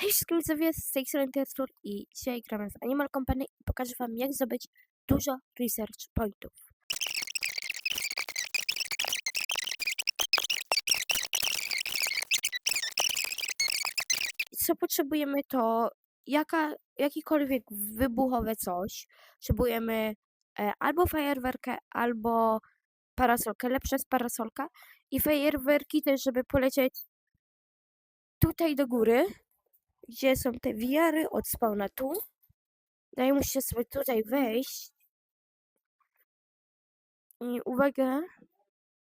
Hej wszystkim widzowie, z tej strony Tertur i dzisiaj gramy w Animal Company i pokażę wam jak zdobyć dużo research pointów. Co potrzebujemy to jaka, jakikolwiek wybuchowe coś. Potrzebujemy e, albo fajerwerkę, albo parasolkę, lepsze jest parasolka i fajerwerki też, żeby polecieć tutaj do góry gdzie są te wiary od spawna tu. Daję musicie sobie tutaj wejść. I uwaga,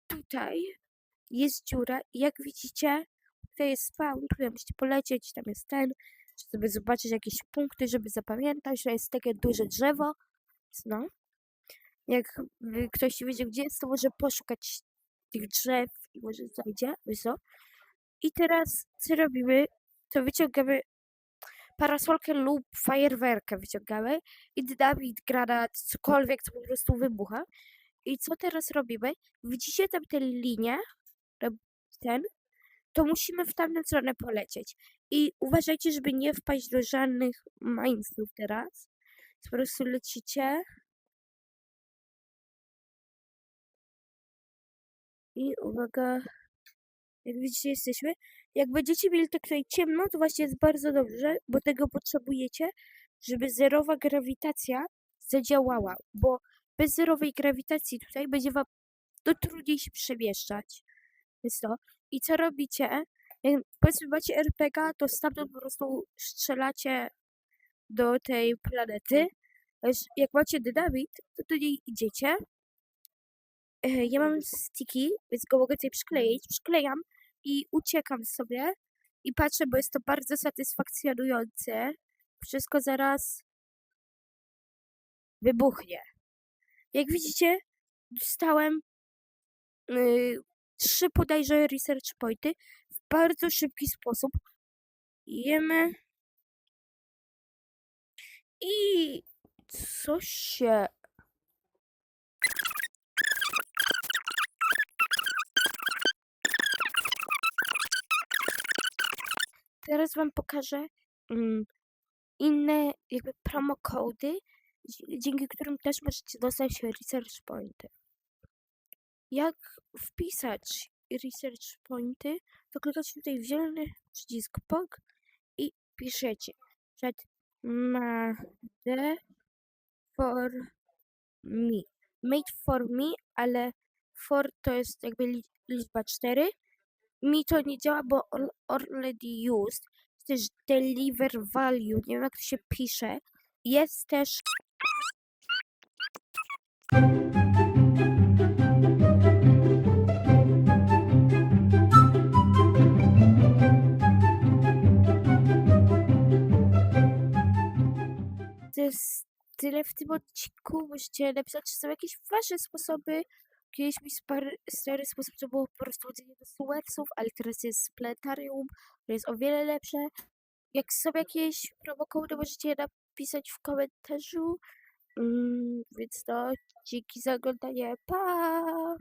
tutaj jest dziura i jak widzicie, tutaj jest spawn, tutaj musicie polecieć, tam jest ten, żeby zobaczyć jakieś punkty, żeby zapamiętać, że jest takie duże drzewo. No. Jak ktoś wiedział, gdzie jest, to może poszukać tych drzew i może znajdzie, wiesz? I teraz co robimy? To wyciągamy parasolkę lub fajerwerkę wyciągamy i dynamit, granat, cokolwiek, co po prostu wybucha. I co teraz robimy? Widzicie tam tę linię, ten- to musimy w tamtą stronę polecieć. I uważajcie, żeby nie wpaść do żadnych minesów teraz. Po prostu lecicie. I uwaga, jak widzicie, jesteśmy. Jak będziecie mieli tak tutaj ciemno, to właśnie jest bardzo dobrze, bo tego potrzebujecie, żeby zerowa grawitacja zadziałała, bo bez zerowej grawitacji tutaj będzie wam to trudniej się przemieszczać. Jest to. I co robicie? Jak powiedzmy macie RPG, to stamtąd po prostu strzelacie do tej planety. Jak macie dynamit, to do niej idziecie. E, Ja mam sticky, więc go mogę tutaj przykleić. Przyklejam i uciekam sobie i patrzę, bo jest to bardzo satysfakcjonujące. Wszystko zaraz wybuchnie. Jak widzicie, dostałem y, trzy podejrzane research pointy w bardzo szybki sposób. Jemy i coś się Teraz wam pokażę mm, inne jakby promokody, dzie- dzięki którym też możecie dostać research pointy. Jak wpisać research pointy, to klikacie tutaj w zielony przycisk POG i piszecie przed made for me. Made for me, ale for to jest jakby li- liczba 4 mi to nie działa, bo al- already used. Jest też deliver value, nie wiem jak to się pisze. Jest też to jest tyle w tym odcinku. Możecie napisać, czy są jakieś wasze sposoby. Kiedyś spar- stary sposób to było po prostu chodzenie do ale teraz jest planetarium, które jest o wiele lepsze. Jak są jakieś promokody, możecie napisać w komentarzu. Mm, więc to dzięki za oglądanie. Pa!